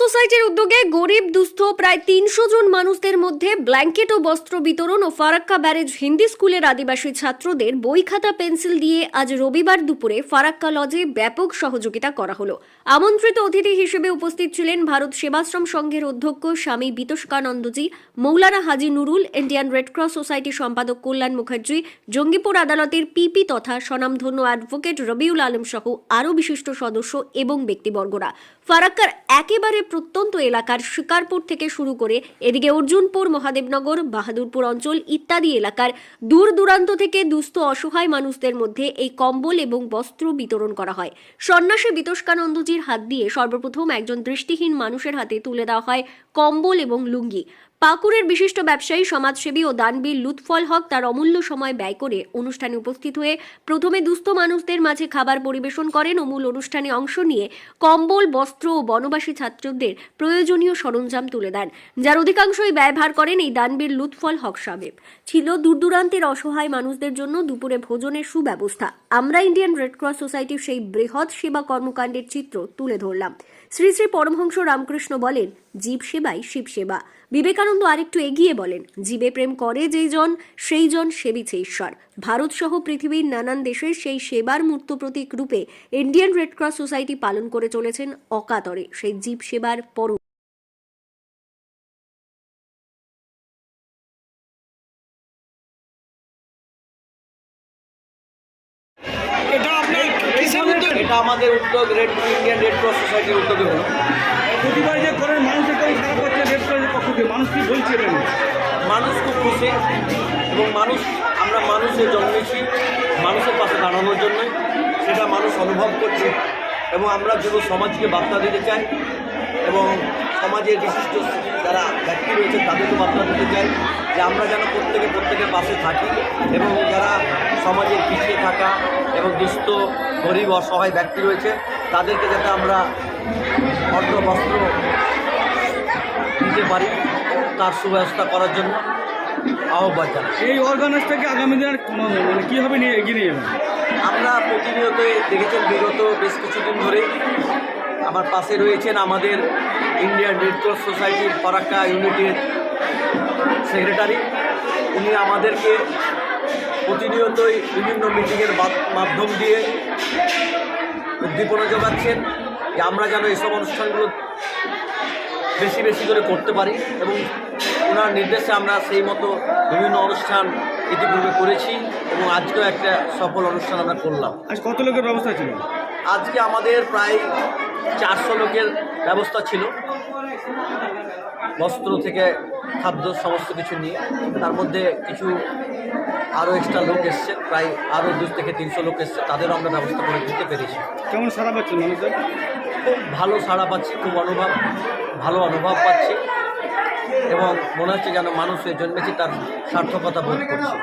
সোসাইটির উদ্যোগে গরিব, দুস্থ প্রায় তিনশো জন মানুষদের মধ্যে ব্ল্যাঙ্কেট ও বস্ত্র বিতরণ ও ফারাক্কা ব্যারেজ হিন্দি স্কুলের আদিবাসী ছাত্রদের বই খাতা, পেন্সিল দিয়ে আজ রবিবার দুপুরে ফারাক্কা লজে ব্যাপক সহযোগিতা করা হলো। আমন্ত্রিত অতিথি হিসেবে উপস্থিত ছিলেন ভারত সেবাশ্রম সংঘের অধ্যক্ষ Swami Bitoshkanandaji Maulana Haji Nurul, Indian Red Cross Society সম্পাদক কল্যাণ মুখার্জি, জঙ্গিপুর আদালতের পিপি তথা স্বনামধন্য অ্যাডভোকেট রবিউল আলম সহ আরও বিশিষ্ট সদস্য এবং ব্যক্তিবর্গরা। ফারাক্কার একেবারে প্রত্যন্ত এলাকার শিকারপুর থেকে শুরু করে এদিকে অর্জুনপুর, মহাদেবনগর, বাহাদুরপুর অঞ্চল ইত্যাদি এলাকার দূর দূরান্ত থেকে দুস্থ অসহায় মানুষদের মধ্যে এই কম্বল এবং বস্ত্র বিতরণ করা হয়। সন্ন্যাসী বিতস্কানন্দজির হাত দিয়ে সর্বপ্রথম একজন দৃষ্টিহীন মানুষের হাতে তুলে দেওয়া হয় কম্বল এবং লুঙ্গি। পাকুড়ের বিশিষ্ট ব্যবসায়ী, সমাজসেবী ও দানবীর লুৎফল হক তার অমূল্য সময় ব্যয় করে অনুষ্ঠানে উপস্থিত হয়ে প্রথমে দুস্থ মানুষদের মাঝে খাবার পরিবেশন করেন ও মূল অনুষ্ঠানে অংশ নিয়ে কম্বল, বস্ত্র ও বনবাসী ছাত্রদের প্রয়োজনীয় সরঞ্জাম তুলে দেন। যার অধিকাংশই ব্যয়ভার করেন এই দানবীর লুৎফল হক সাহেব ছিল দূর দূরান্তের অসহায় মানুষদের জন্য দুপুরে ভোজনের সুব্যবস্থা। আমরা ইন্ডিয়ান রেড ক্রস সোসাইটির সেই বৃহৎ সেবা কর্মকাণ্ডের চিত্র তুলে ধরলাম। শ্রী শ্রী পরমহংস রামকৃষ্ণ বলেন, জীব সেবাই শিব সেবা। বিবেকানন্দ আরেকটু এগিয়ে বলেন, জীবে প্রেম করে যেই জন, সেই জন সেবিছে ঈশ্বর। ভারত সহ পৃথিবীর নানান দেশের সেই সেবার মূর্ত প্রতীক রূপে ইন্ডিয়ান রেডক্রস সোসাইটি পালন করে চলেছেন অকাতরে। সেই জীব সেবার পরম এটা আমাদের উদ্যোগ রেড ইন্ডিয়ান রেড ক্রস সোসাইটির উদ্যোগে। হলো প্রতিবার যে করেন মানুষের করেন সারা করছে রেড ক্রসের পক্ষ থেকে। মানুষ কি বলছে মানুষ খুব খুশি এবং মানুষ আমরা মানুষের জন্মেছি মানুষের পাশে দাঁড়ানোর জন্যই সেটা মানুষ অনুভব করছে এবং আমরা যুব সমাজকে বার্তা দিতে চাই এবং সমাজের বিশিষ্ট যারা ব্যক্তি রয়েছে তাদেরকে বার্তা দিতে চাই যে আমরা যেন প্রত্যেকে প্রত্যেকের পাশে থাকি এবং যারা সমাজের পিছিয়ে থাকা এবং দুস্থ গরিব অসহায় ব্যক্তি রয়েছে তাদেরকে যাতে আমরা অন্ন বস্ত্র দিতে পারি তার সুব্যবস্থা করার জন্য আহ্বান জানাই। এই অর্গানাইজটাকে আগামী দিনের মানে কীভাবে নিয়ে এগিয়ে নিয়ে যাবেন? আমরা প্রতিনিয়ত দেখেছেন বিগত বেশ কিছুদিন ধরে আমার পাশে রয়েছেন আমাদের ইন্ডিয়ান রেড ক্রস সোসাইটির ফরাক্কা ইউনিটের সেক্রেটারি উনি আমাদেরকে প্রতিনিয়তই বিভিন্ন মিটিংয়ের মাধ্যম দিয়ে উদ্দীপনা যোগাচ্ছেন যে আমরা যেন এইসব অনুষ্ঠানগুলো বেশি বেশি করে করতে পারি এবং ওনার নির্দেশে আমরা সেই মতো বিভিন্ন অনুষ্ঠান ইতিপূর্বে করেছি এবং আজকেও একটা সফল অনুষ্ঠান আমরা করলাম। আজ কত লোকের ব্যবস্থা ছিল? আজকে আমাদের প্রায় চারশো লোকের ব্যবস্থা ছিল। বস্ত্র থেকে খাদ্য সমস্ত কিছু নিয়ে তার মধ্যে কিছু আরও এক্সট্রা লোক এসছে প্রায় আরও দু থেকে তিনশো লোক এসছে তাদেরও আমরা ব্যবস্থা করে দিতে পেরেছি। কেমন সারা পাচ্ছেন মানুষের খুব ভালো সাড়া পাচ্ছি খুব অনুভব ভালো অনুভব পাচ্ছি। এবং মনে হচ্ছে যেন মানুষের জন্মেছি তার সার্থকতা বোধ করছি।